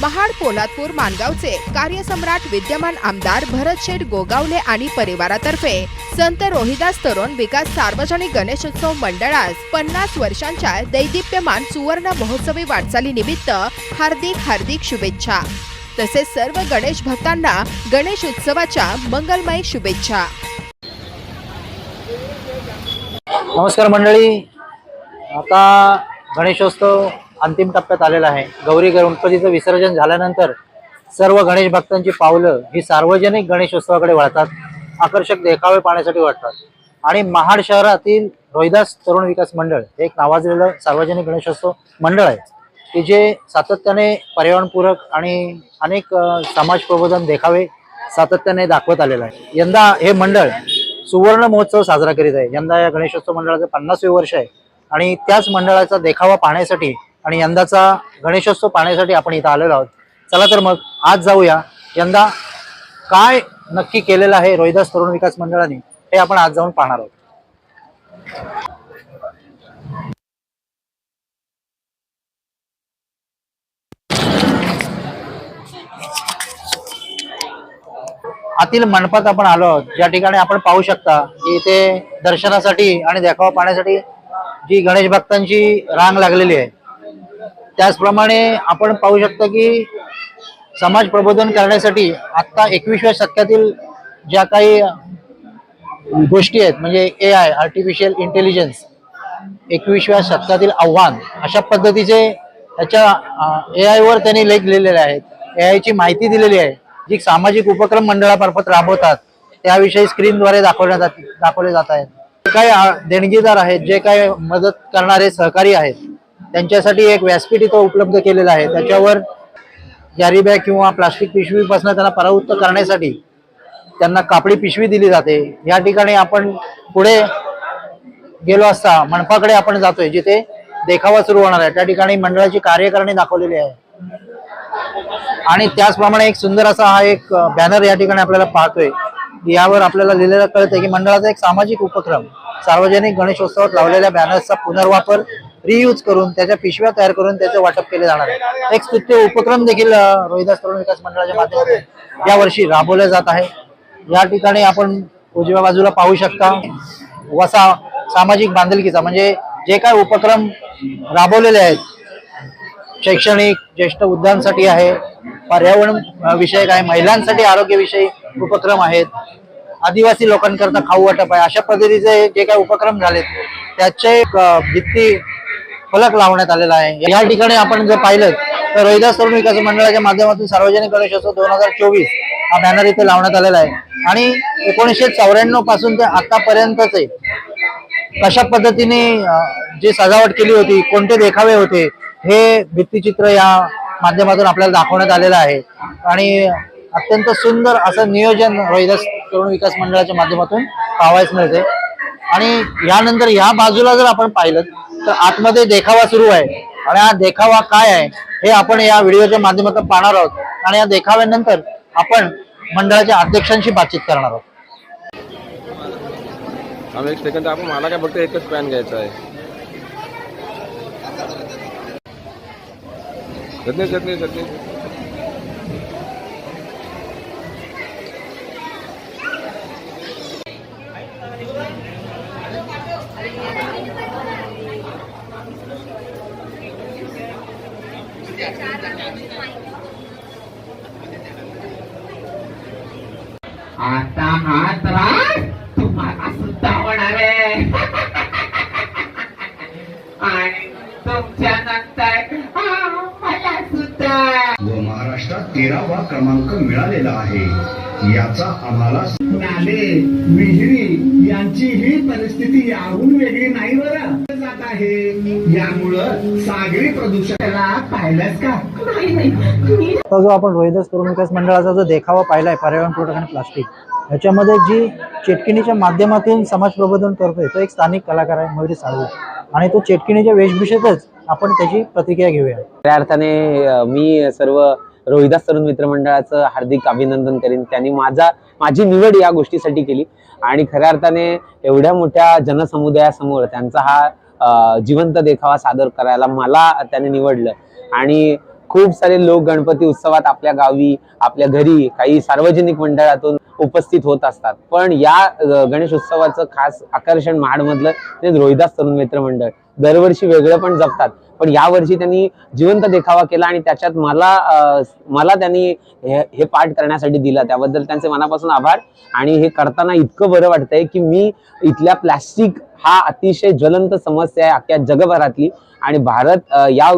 महाड पोलादपूर मानगावचे कार्यसम्राट विद्यमान आमदार भरत शेठ गोगावले आणि परिवारातर्फे संत रोहिदास तरुण विकास सार्वजनिक गणेशोत्सव मंडळास पन्नास वर्षांच्या दैदिप्यमान सुवर्ण महोत्सवी वाटचालीनिमित्त हार्दिक हार्दिक शुभेच्छा. तसेच सर्व गणेश भक्तांना गणेश उत्सवाच्या मंगलमय शुभेच्छा. नमस्कार मंडळी. आता गणेशोत्सव अंतिम टप्प्यात आलेला आहे. गौरी गणपतीचं विसर्जन झाल्यानंतर सर्व गणेश भक्तांची पावलं ही सार्वजनिक गणेशोत्सवाकडे वळतात. आकर्षक देखावे पाहण्यासाठी वाटतात आणि महाड शहरातील रोहिदास तरुण विकास मंडळ हे एक नावाजलेलं सार्वजनिक गणेशोत्सव मंडळ आहे. की जे सातत्याने पर्यावरणपूरक आणि अनेक समाज प्रबोधन देखावे सातत्याने दाखवत आलेलं आहे. यंदा हे मंडळ सुवर्ण महोत्सव साजरा करीत आहे. यंदा या गणेशोत्सव मंडळाचं पन्नासवे वर्ष आहे. आणि त्याच मंडळाचा देखावा पाहण्यासाठी आणि यंदाचा गणेशोत्सव पाहण्यासाठी आपण इथं आलेलो आहोत. चला तर मग आज जाऊया. यंदा काय नक्की केलेलं आहे रोहिदास तरुण विकास मंडळाने हे आपण आज जाऊन पाहणार आहोत. आतील मंडपात आपण आलो आहोत. ज्या ठिकाणी आपण पाहू शकता की इथे दर्शनासाठी आणि देखावा पाहण्यासाठी जी गणेश भक्तांची रांग लागलेली आहे. त्याचप्रमाणे आपण पाहू शकता की समाज प्रबोधन करण्यासाठी आत्ता एकविसव्या शतकातील ज्या काही गोष्टी आहेत म्हणजे ए आय आर्टिफिशियल इंटेलिजन्स एकविसव्या शतकातील आव्हान अशा पद्धतीचे त्याच्या ए आयवर त्यांनी लेख लिहिलेले आहेत. ए आयची माहिती दिलेली आहे जी सामाजिक उपक्रम मंडळामार्फत राबवतात. त्याविषयी स्क्रीनद्वारे दाखवण्यात जात दाखवले जात आहेत. जे काही देणगीदार आहेत जे काही मदत करणारे सहकारी आहेत त्यांच्यासाठी एक व्यासपीठ इथं उपलब्ध केलेलं आहे. त्याच्यावर कॅरी बॅग किंवा प्लास्टिक पिशवीपासून त्यांना परावृत्त करण्यासाठी त्यांना कापडी पिशवी दिली जाते. या ठिकाणी आपण पुढे गेलो असता मनपाकडे आपण जातोय जिथे देखावा सुरू होणार आहे. त्या ठिकाणी मंडळाची कार्यकारणी दाखवलेली आहे. आणि त्याचप्रमाणे एक सुंदर असा हा एक बॅनर या ठिकाणी आपल्याला पाहतोय. यावर आपल्याला लिहिलेलं कळतंय की मंडळाचा एक सामाजिक उपक्रम सार्वजनिक गणेशोत्सवात लावलेल्या बॅनर्सचा पुनर्वापर रियूज करून त्याच्या पिशव्या तयार करून त्याचं वाटप केले जाणार आहे. एक स्तुत्य उपक्रम देखील रोहिदास तरुण विकास मंडळाच्या माध्यमातून यावर्षी राबवले जात आहे. या ठिकाणी आपण उजव्या बाजूला पाहू शकता वसा सामाजिक बांधिलकीचा म्हणजे जे काय उपक्रम राबवलेले आहेत शैक्षणिक ज्येष्ठ उद्यानसाठी आहे पर्यावरण विषयक आहे महिलांसाठी आरोग्यविषयी उपक्रम आहेत आदिवासी लोकांकरता खाऊ वाटप आहे. अशा पद्धतीचे जे काही उपक्रम झालेत त्याचे भित्ती फलक लावण्यात आलेला आहे. या ठिकाणी आपण जर पाहिलं तर रोहिदास तरुण विकास मंडळाच्या माध्यमातून सार्वजनिक गणेशोत्सव दोन हजार चोवीस हा बॅनर इथे लावण्यात आलेला आहे. आणि एकोणीसशे चौऱ्याण्णवपासून ते आतापर्यंतचे कशा पद्धतीने जी सजावट केली होती कोणते देखावे होते हे भित्तिचित्र या माध्यमातून आपल्याला दाखवण्यात आलेलं आहे. आणि अत्यंत सुंदर असं नियोजन रोहिदास तरुण विकास मंडळाच्या माध्यमातून पाहावयास मिळते आणि यानंतर या बाजूला जर आपण पाहिलं तर आतमध्ये देखावा सुरू आहे. आणि हा देखावा काय आहे हे आपण या व्हिडिओच्या माध्यमातून पाहणार आहोत. आणि या देखाव्यानंतर आपण मंडळाच्या अध्यक्षांशी बातचीत करणार आहोत. आम्ही एक सेकंद आपण मला काय फक्त एकच पॅन घ्यायचा आहे. चटणी चटणी चटणी आता हा त्रास तुम्हाला सुद्धा होणार आहे. आणि तुमच्या नंतर मला सुद्धा. व महाराष्ट्रात तेरावा क्रमांक मिळालेला आहे याचा आम्हाला नाले विहिरी यांची ही परिस्थिती याहून वेगळी नाही बरं. जात आहे. यामुळं सागरी प्रदूषणाला पाहिलंच का? नाही जो आपण रोहिदास तरुण विकास मंडळाचा जो देखावा पाहिलाय पर्यावरण प्रोडक्ट आणि प्लास्टिक ह्याच्यामध्ये जी चेटकिणीच्या माध्यमातून समाज प्रबोधन करतोय तो एक स्थानिक कलाकार आहे मयुरी साळवे. आणि तो चेटकिणीच्या वेशभूषेतच आपण त्याची प्रतिक्रिया घेऊया. खऱ्या अर्थाने मी सर्व रोहिदास तरुण मित्र मंडळाचं हार्दिक अभिनंदन करीन. त्यांनी माझा माझी निवड या गोष्टीसाठी केली. आणि खऱ्या अर्थाने एवढ्या मोठ्या जनसमुदायासमोर त्यांचा हा जिवंत देखावा सादर करायला मला त्याने निवडलं. आणि खूप सारे लोक गणपती उत्सवात आपल्या गावी आपल्या घरी काही सार्वजनिक मंडळातून उपस्थित होत असतात. पण या गणेश उत्सवाचं खास आकर्षण महाडमधलं ते रोहिदास तरुण मित्र मंडळ दरवर्षी वेगळं पण जपतात. पण यावर्षी त्यांनी जिवंत देखावा केला आणि त्याच्यात मला मला त्यांनी हे हे पाठ करण्यासाठी दिला. त्याबद्दल त्यांचे मनापासून आभार. आणि हे करताना इतकं बरं वाटतंय की मी इथल्या प्लॅस्टिक हा अतिशय ज्वलंत समस्या आहे अख्ख्या जगभरातली. आणि भारत या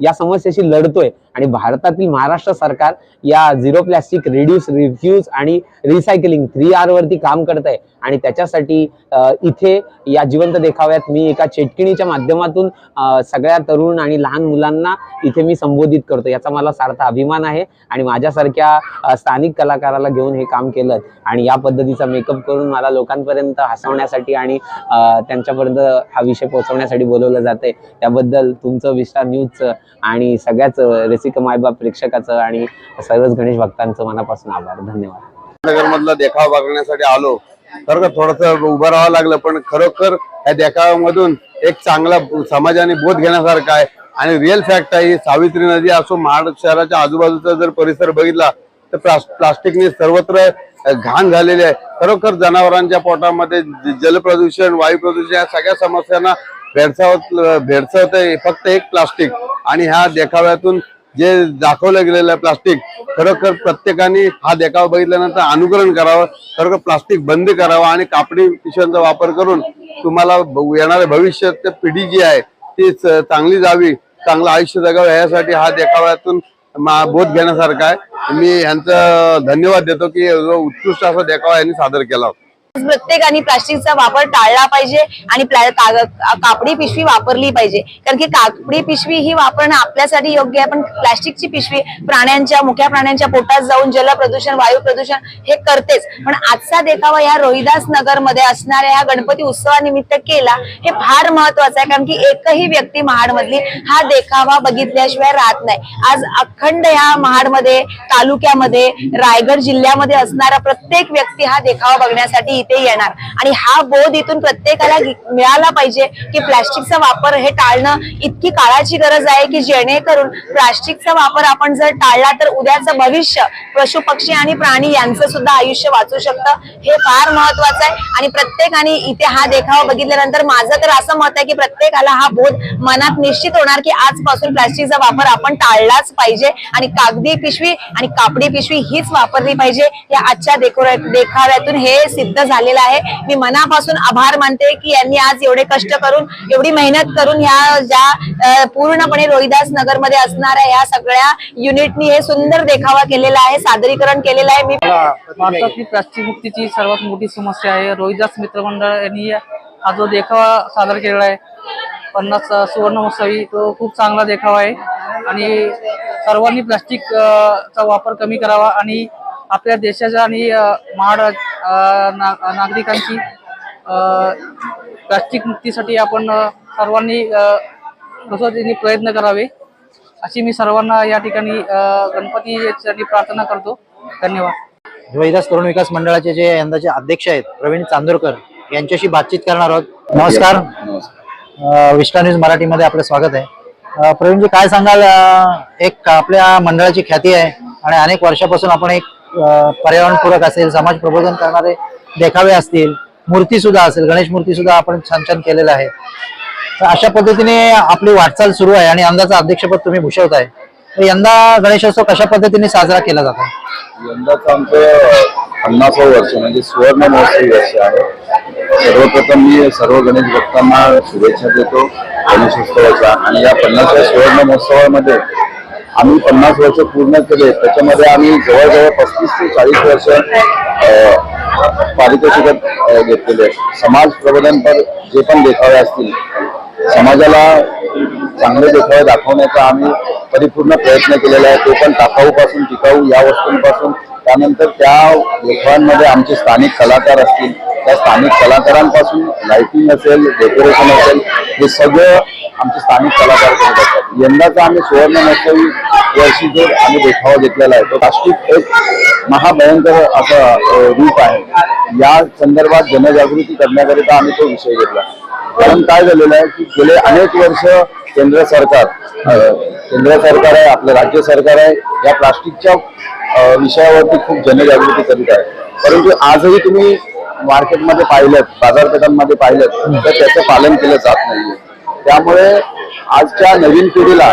या समस्येशी लढतोय. आणि भारतातील महाराष्ट्र सरकार या झिरो प्लॅस्टिक रिड्यूस रिफ्यूज आणि रिसायकलिंग थ्री आर वरती काम करत आहे आणि त्याच्यासाठी इथे या जिवंत देखाव्यात मी एका चेटकिणीच्या माध्यमातून सगळ्या तरुण आणि लहान मुलांना इथे मी संबोधित करतो याचा मला सार्थ अभिमान आहे आणि माझ्यासारख्या स्थानिक कलाकाराला घेऊन हे काम केलं. आणि या पद्धतीचा मेकअप करून मला लोकांपर्यंत हसवण्यासाठी आणि त्यांच्यापर्यंत हा विषय पोहोचवण्यासाठी बोलवलं जाते त्याबद्दल तुमचं विस्तार न्यूजचं आणि सगळ्याच रेसिक मायबाप प्रेक्षकाचं आणि सर्वच गणेश भक्तांचं मनापासून आभार. धन्यवाद. नगर मधला देखावा बघण्यासाठी आलो. तर थोडस उभं राहावं लागलं पण खरोखर या देखाव्यामधून एक चांगला समाजाने बोध घेण्यासारखा आहे. आणि रिअल फॅक्ट आहे सावित्री नदी असो महाड शहराच्या आजूबाजूचा जर परिसर बघितला तर प्लास्टिकने सर्वत्र घाण झालेली आहे. खरोखर जनावरांच्या पोटामध्ये जल जलप्रदूषण वायू प्रदूषण या सगळ्या समस्यांना भेडसावत भेडसावत फक्त एक प्लास्टिक. आणि ह्या देखाव्यातून जे दाखवलं गेलेलं आहे प्लास्टिक खरोखर प्रत्येकाने हा देखावा बघितल्यानंतर अनुकरण करावं खरोखर प्लास्टिक बंद करावं आणि कापडी पिशव्यांचा वापर करून तुम्हाला ब- येणाऱ्या भविष्यात पिढी जी आहे ती च- चांगली जावी चांगलं आयुष्य जगावं यासाठी हा देखाव्यातून मा- बोध घेण्यासारखा आहे. मी यांचं धन्यवाद देतो की जो उत्कृष्ट असा देखावा यांनी सादर केला प्रत्येकाने प्लास्टिकचा वापर टाळला पाहिजे आणि प्ला- कापडी पिशवी वापरली पाहिजे. कारण की कापडी पिशवी ही वापरणं आपल्यासाठी योग्य आहे पण प्लास्टिकची पिशवी प्राण्यांच्या मुख्या प्राण्यांच्या पोटात जाऊन जल प्रदूषण वायू प्रदूषण हे करतेच. पण आजचा देखावा या रोहिदास नगरमध्ये असणाऱ्या या गणपती उत्सवानिमित्त केला हे फार महत्वाचं आहे. कारण की एकही व्यक्ती महाडमधली हा देखावा बघितल्याशिवाय राहत नाही. आज अखंड या महाडमध्ये तालुक्यामध्ये रायगड जिल्ह्यामध्ये असणारा प्रत्येक व्यक्ती हा देखावा बघण्यासाठी इथे येणार. आणि हा बोध इथून प्रत्येकाला मिळाला पाहिजे की प्लास्टिकचा वापर हे टाळणं इतकी काळाची गरज आहे की जेणेकरून प्लास्टिकचा वापर आपण जर टाळला तर उद्याचं भविष्य पशु पक्षी आणि प्राणी यांचं सुद्धा आयुष्य वाचू शकतं. हे फार महत्वाचं आहे. आणि प्रत्येकाने इथे हा देखावा बघितल्यानंतर माझं तर असं मत आहे की प्रत्येकाला हा बोध मनात निश्चित होणार की आजपासून प्लास्टिकचा वापर आपण टाळलाच पाहिजे. आणि कागदी पिशवी आणि कापडी पिशवी हीच वापरली पाहिजे. या आजच्या देखो देखाव्यातून हे सिद्ध झालेलं आहे. मी मनापासून आभार मानते की यांनी आज एवढे कष्ट करून एवढी मेहनत करून ह्या ज्या पूर्णपणे रोहिदास नगरमध्ये असणाऱ्या या सगळ्या युनिटनी हे सुंदर देखावा केलेला आहे सादरीकरण केलेलं आहे. मी भारतातली प्लास्टिक मुक्तीची सर्वात मोठी समस्या आहे. रोहिदास मित्रमंडळ यांनी हा जो देखावा सादर केलेला आहे पन्नास सुवर्ण महोत्सवी तो खूप चांगला देखावा आहे. आणि सर्वांनी प्लास्टिक अ, चा वापर कमी करावा आणि आपल्या देशाच्या आणि अ, ना- नागरिकांची प्लास्टिक मुक्तीसाठी आपण सर्वांनी कसोटीने प्रयत्न करावे अशी मी सर्वांना या ठिकाणी अ, गणपती यांच्यासाठी प्रार्थना करतो. धन्यवाद. रोहिदास तरुण विकास मंडळाचे जे यंदाचे अध्यक्ष आहेत प्रवीण चांदोरकर यांच्याशी बातचीत करणार आहोत. नमस्कार. विस्टा न्यूज मराठीमध्ये आपलं स्वागत आहे. प्रवीणजी काय सांगाल? एक आपल्या मंडळाची ख्याती आहे आणि अनेक वर्षापासून आपण एक पर्यावरणपूरक असेल समाज प्रबोधन करणारे देखावे असतील मूर्ती सुद्धा असेल गणेश मूर्ती सुद्धा आपण छान छान केलेलं आहे. तर अशा पद्धतीने आपली वाटचाल सुरू आहे आणि यंदाचं अध्यक्षपद तुम्ही भूषवताय. तर यंदा गणेशोत्सव कशा पद्धतीने साजरा केला जातो? यंदाचं आमचं पन्नासावं वर्ष म्हणजे सुवर्ण महोत्सवी वर्ष आहे. सर्वप्रथम मी सर्व गणेश भक्तांना शुभेच्छा देतो गणेशोत्सवाच्या. आणि या पन्नासव्या सुवर्ण महोत्सवामध्ये आम्ही पन्नास वर्ष पूर्ण केले. त्याच्यामध्ये आम्ही जवळजवळ पस्तीस ते चाळीस वर्ष पारितोषिक घेतलेले समाज प्रबोधनपर जे पण देखावे असतील समाजाला चांगले देखावे दाखवण्याचा आम्ही परिपूर्ण प्रयत्न केलेला आहे. तो पण टाकाऊपासून टिकाऊ या वस्तूंपासून. त्यानंतर त्या देखावांमध्ये आमचे स्थानिक कलाकार असतील त्या स्थानिक कलाकारांपासून लाइटिंग असेल डेकोरेशन असेल हे सगळं आमचे स्थानिक कलाकार करत असतात. यंदाचा आम्ही सुवर्ण महोत्सवी वर्षी जो आम्ही देखावा घेतलेला आहे तो प्लास्टिक एक महाभयंकर असं रूप आहे. या संदर्भात जनजागृती करण्याकरिता आम्ही तो विषय घेतला. कारण काय झालेलं आहे की गेले अनेक वर्ष केंद्र सरकार केंद्र सरकार आहे आपलं राज्य सरकार आहे या प्लास्टिकच्या विषयावरती खूप जनजागृती करीत आहे. परंतु आजही तुम्ही मार्केटमध्ये पाहिलं बाजारपेठांमध्ये पाहिलं तर त्याचं पालन केलं जात नाहीये. त्यामुळे आजच्या नवीन पिढीला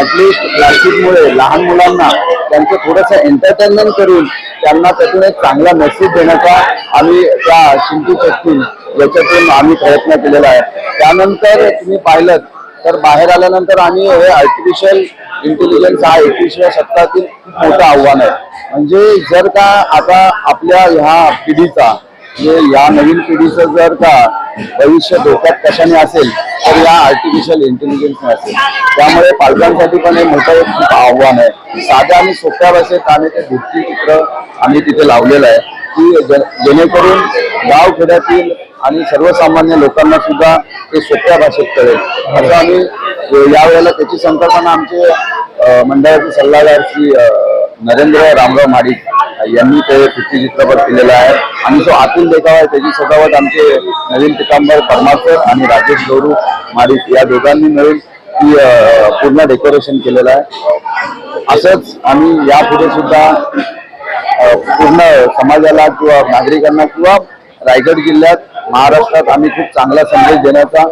ऍटलिस्ट प्लास्टिकमुळे लहान मुलांना त्यांचं थोडंसं एंटरटेनमेंट करून त्यांना त्यातून एक चांगला मेसेज देण्याचा आम्ही त्या चिंटू चटणी याच्यातून आम्ही प्रयत्न केलेला आहे. त्यानंतर तुम्ही पाहिलं तर बाहेर आल्यानंतर आम्ही हे आर्टिफिशियल इंटेलिजन्स हा एकविसव्या शतकातील खूप मोठं आव्हान आहे. म्हणजे जर का आता आपल्या ह्या पिढीचा म्हणजे या नवीन पिढीचं जर का भविष्य धोक्यात कशाने असेल तर या आर्टिफिशियल इंटेलिजन्सने असेल. त्यामुळे पालकांसाठी पण हे मोठं एक खूप आव्हान आहे. साध्या आणि सोप्या भाषेत आम्ही ते भित्तीचित्र आम्ही तिथे लावलेलं आहे. की जे- जेणेकरून गाव खेड्यातील आणि सर्वसामान्य लोकांना सुद्धा ते सोप्या भाषेत कळेल. असं आम्ही यावेळेला त्याची संकल्पना आमचे मंडळाचे सल्लागार श्री नरेंद्र रामराव माडिक यांनी ते भित्ती चित्रपट केलेला आहे. आणि जो आतून देखावा आहे त्याची सजावट आमचे नवीन पितांबर परमाकर आणि राजेश गौरू माडिक या दोघांनी मिळून ती पूर्ण डेकोरेशन केलेलं आहे. असंच आम्ही यापुढे सुद्धा पूर्ण समाजाला किंवा नागरिकांना किंवा रायगड जिल्ह्यात महाराष्ट्रात आम्ही खूप चांगला संदेश देण्याचा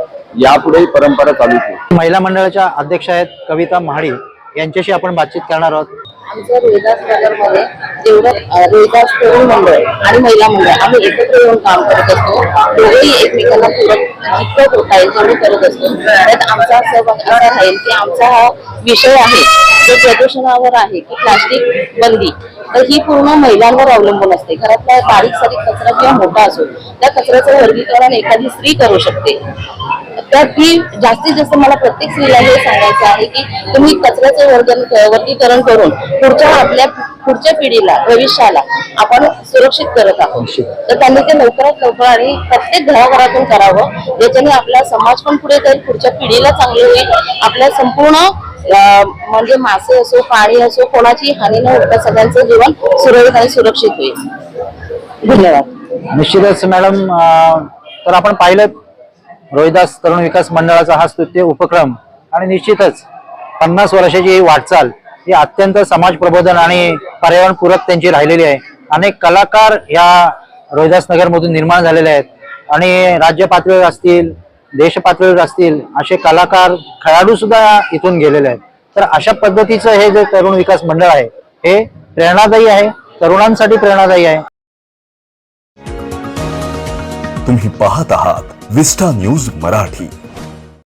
यापुढेही परंपरा चालू ठेवू. महिला मंडळाच्या अध्यक्ष आहेत कविता महाडी. यांच्याशी आपण बातचीत करणार आहोत. आमचं रोहिदास नगरमध्ये जेवढं रोहिदास तरुण मंडळ आणि महिला मंडळ आम्ही एकत्र येऊन काम करत असतो. दोघेही एकमेकांना पूरक जितकं होता येईल तेवढं करत असतो. त्यात आमचा सहभाग असा राहील की आमचा हा विषय आहे जो प्रदूषणावर आहे की प्लास्टिक बंदी. तर ही पूर्ण महिलांवर अवलंबून असते. घरातला बारीक सारीक कचरा किंवा मोठा असो त्या कचऱ्याचं वर्गीकरण एखादी स्त्री करू शकते. तर ती जास्तीत जास्त मला प्रत्येक स्त्रीला हे सांगायचं आहे की तुम्ही कचऱ्याचं वर्गन वर्गीकरण करून पुढच्या आपल्या पुढच्या पिढीला भविष्याला आपण सुरक्षित करत आहोत. तर त्यांनी ते लवकरात लवकर आणि प्रत्येक घराघरातून करावं याच्याने आपला समाज पण पुढे जाईल पुढच्या पिढीला चांगले होईल आपल्या संपूर्ण म्हणजे मासे असो पाणी असो कोणाची हानी न होता सगळ्यांचं जीवन सुरळीत आणि सुरक्षित होईल. धन्यवाद. निश्चितच मॅडम तर आपण पाहिलं रोहिदास तरुण विकास मंडळाचा हा स्तुत्य उपक्रम आणि निश्चितच पन्नास वर्षाची ही वाटचाल ही अत्यंत समाज प्रबोधन आणि पर्यावरणपूरक त्यांची राहिलेली आहे. अनेक कलाकार या रोहिदास नगरमधून निर्माण झालेले आहेत आणि राज्य पातळीवर असतील देश पातळीवर असतील असे कलाकार खेळाडू सुद्धा इथून गेलेले आहेत. तर अशा पद्धतीचं हे जे तरुण विकास मंडळ आहे हे प्रेरणादायी आहे तरुणांसाठी प्रेरणादायी आहे. तुम्ही पाहत आहात विस्टा न्यूज मराठी.